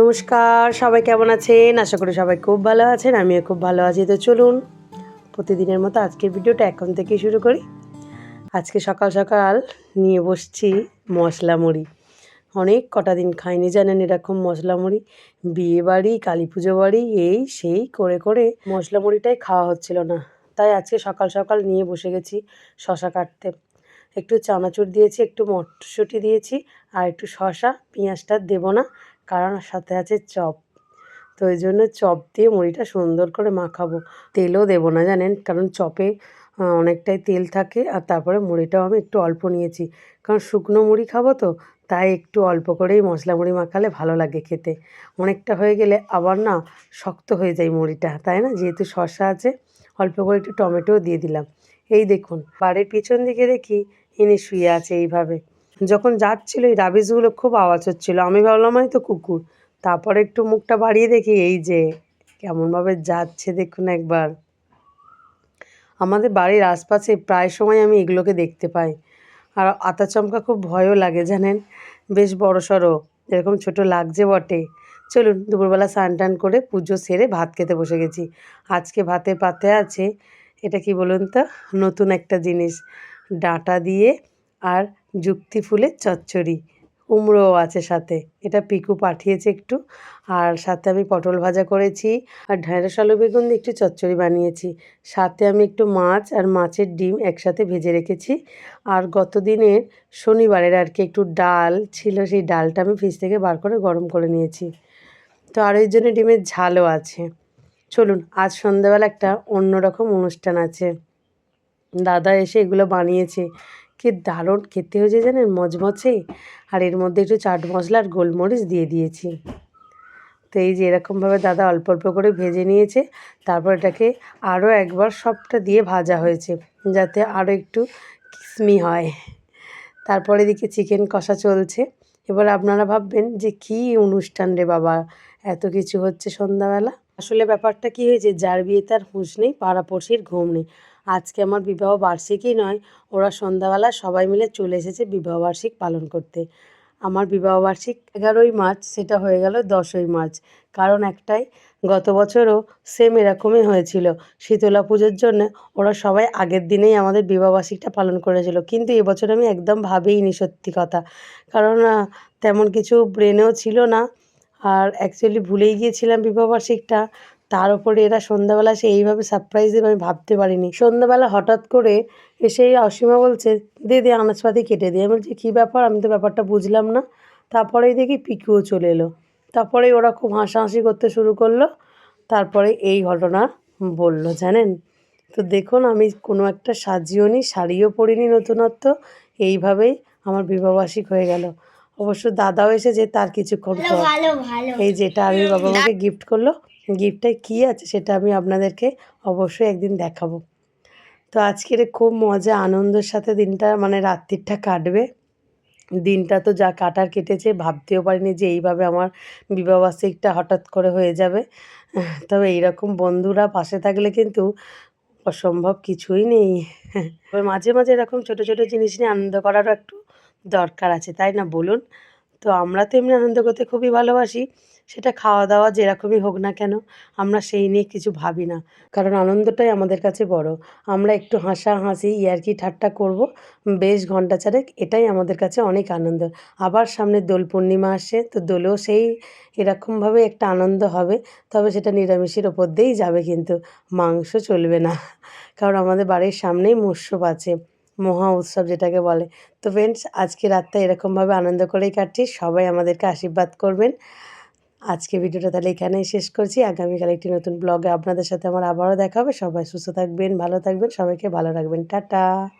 নমস্কার, সবাই কেমন আছেন? আশা করি সবাই খুব ভালো আছেন, আমিও খুব ভালো আছি। তো চলুন, প্রতিদিনের মতো আজকের ভিডিওটা এখন থেকেই শুরু করি। আজকে সকাল সকাল নিয়ে বসছি মশলা মুড়ি। অনেক কটা দিন খাইনি, জানেন এরকম মশলা মুড়ি। বিয়ে বাড়ি, কালী পুজো বাড়ি, এই সেই করে করে মশলা মুড়িটাই খাওয়া হচ্ছিল না। তাই আজকে সকাল সকাল নিয়ে বসে গেছি শশা কাটতে। একটু চানাচুর দিয়েছি, একটু মটরশুঁটি দিয়েছি, আর একটু শশা, পেঁয়াজটা দেবো না। কারণ সাথে আছে চপ। তো ওই জন্য চপ দিয়ে মুড়িটা সুন্দর করে মাখাবো। তেলও দেবো না, জানেন? কারণ চপে অনেকটাই তেল থাকে আর তারপরে মুড়িটাও আমি একটু অল্প নিয়েছি। কারণ শুকনো মুড়ি খাব তো, তাই একটু অল্প করেই মশলা মুড়ি মাখালে ভালো লাগে খেতে। অনেকটা হয়ে গেলে আবার না শক্ত হয়ে যায় মুড়িটা, তাই না? যেহেতু শসা আছে, অল্প করে একটু টমেটোও দিয়ে দিলাম। এই দেখুন, বাড়ির পিছন দিকে দেখি, ইনি শুয়ে আছে এইভাবে। যখন যাচ্ছিল, এই রাবিশগুলো খুব আওয়াজ হচ্ছিল। আমি ভাবলাম হয়তো কুকুর। তারপরে একটু মুখটা বাড়িয়ে দেখি, এই যে, কেমনভাবে যাচ্ছে দেখুন একবার। আমাদের বাড়ির আশপাশে প্রায় সময় আমি এগুলোকে দেখতে পাই। আর আতা চমকা খুব ভয়ও লাগে, জানেন? বেশ বড় সড়ো, এরকম ছোট লাগছে বটে। চলুন, দুপুরবেলা স্নান টান করে পুজো সেরে ভাত খেতে বসে গেছি। আজকে ভাতের পাতে আছে, এটা কি বলুন তো? নতুন একটা জিনিস, ডাঁটা দিয়ে আর যুক্তি ফুলের চচ্চড়ি। কুমড়োও আছে সাথে। এটা পিকু পাঠিয়েছে একটু। আর সাথে আমি পটল ভাজা করেছি। আর ঢেঁড়স, আলু, বেগুন দিয়ে একটু চচ্চড়ি বানিয়েছি। সাথে আমি একটু মাছ আর মাছের ডিম একসাথে ভেজে রেখেছি। আর গত দিনের শনিবারের আর কি একটু ডাল ছিল, সেই ডালটা আমি ফ্রিজ থেকে বার করে গরম করে নিয়েছি। তো আর ওই জন্য ডিমের ঝালও আছে। চলুন, আজ সন্ধ্যাবেলা একটা অন্যরকম অনুষ্ঠান আছে। দাদা এসে এগুলো বানিয়েছে। কি দারুণ খেতে হয়েছে জানেন? মচমচে আর এর মধ্যে একটু চাট মশলা আর গোলমরিচ দিয়ে দিয়েছি। তো এই যে এরকমভাবে দাদা অল্প অল্প করে ভেজে নিয়েছে। তারপর এটাকে আরও একবার সবটা দিয়ে ভাজা হয়েছে, যাতে আরও একটু কিসমি হয়। তারপরে এদিকে চিকেন কষা চলছে। এবার আপনারা ভাববেন যে কী অনুষ্ঠান রে বাবা, এত কিছু হচ্ছে সন্ধ্যাবেলা। আসলে ব্যাপারটা কি হয়েছে, যার বিয়ে তার হুঁশ নেই, পাড়াপড়শির ঘুম নেই। আজকে আমার বিবাহ বার্ষিকই নয়, ওরা সন্ধ্যাবেলা সবাই মিলে চলে এসেছে বিবাহ বার্ষিক পালন করতে। আমার বিবাহ বার্ষিক এগারোই মার্চ, সেটা হয়ে গেল দশই মার্চ। কারণ একটাই, গত বছরও সেম এরকমই হয়েছিল। শীতলা পুজোর জন্য ওরা সবাই আগের দিনেই আমাদের বিবাহবার্ষিকটা পালন করেছিল। কিন্তু এবছর আমি একদম ভাবেইনি সত্যি কথা। কারণ তেমন কিছু ব্রেনেও ছিল না। আর অ্যাকচুয়ালি ভুলেই গিয়েছিলাম বিবাহবার্ষিকটা তার উপরে এরা সন্ধ্যাবেলা সে এইভাবে সারপ্রাইজ দেবে আমি ভাবতে পারিনি। সন্ধ্যাবেলা হঠাৎ করে এসে অসীমা বলছে দে দে আনাজপাতি কেটে দিয়ে আমি বলছি কী ব্যাপার? আমি তো ব্যাপারটা বুঝলাম না। তারপরেই দেখি পিকুও চলে এলো। তারপরে ওরা খুব হাসাহাসি করতে শুরু করল। তারপরে এই ঘটনা বলল জানেন? তো দেখুন আমি কোনো একটা সাজিও নি শাড়িও পরিনি নতুনত্ব এইভাবেই আমার বিবাহবার্ষিক হয়ে গেল। অবশ্য দাদাও এসেছে তার কিছুক্ষণ এই যেটা আমি বাবা মাকে গিফট করল গিফটটায় কী আছে সেটা আমি আপনাদেরকে অবশ্যই একদিন দেখাবো। তো আজকের খুব মজা, আনন্দের সাথে দিনটা মানে রাত্রিটা কাটবে। দিনটা তো যা কাটার কেটেছে, ভাবতেও পারিনি যে এইভাবে আমার বিবাহবার্ষিকটা হঠাৎ করে হয়ে যাবে। তবে এইরকম বন্ধুরা পাশে থাকলে কিন্তু অসম্ভব কিছুই নেই। মাঝে মাঝে এরকম ছোট ছোট জিনিস নিয়ে আনন্দ করারও একটু দরকার আছে, তাই না? বলুন। তো আমরা তো এমনি আনন্দ করতে খুবই ভালোবাসি। সেটা খাওয়া দাওয়া যেরকমই হোক না কেন, আমরা সেই নিয়ে কিছু ভাবি না। কারণ আনন্দটাই আমাদের কাছে বড়। আমরা একটু হাসা হাসি ইয়ার্কি, ঠাট্টা করব, বেশ ঘণ্টা চারেক, এটাই আমাদের কাছে অনেক আনন্দ। আবার সামনে দোল পূর্ণিমা আসছে, তো দোলেও সেই এরকমভাবে একটা আনন্দ হবে, তবে সেটা নিরামিষের ওপর দিয়েই যাবে কিন্তু, মাংস চলবে না। কারণ আমাদের বাড়ির সামনেই মৎস্যপ আছে। মহা উৎসব যেটাকে বলে। তো ফ্রেন্ডস আজকে রাতটা এরকমভাবে আনন্দ করেই কাটছি। সবাই আমাদেরকে আশীর্বাদ করবেন। আজকে ভিডিওটা তাহলে এখানেই শেষ করছি। আগামীকাল একটি নতুন ব্লগে আপনাদের সাথে আমার আবারও দেখা হবে। সবাই সুস্থ থাকবেন, ভালো থাকবেন, সবাইকে ভালো রাখবেন। টাটা!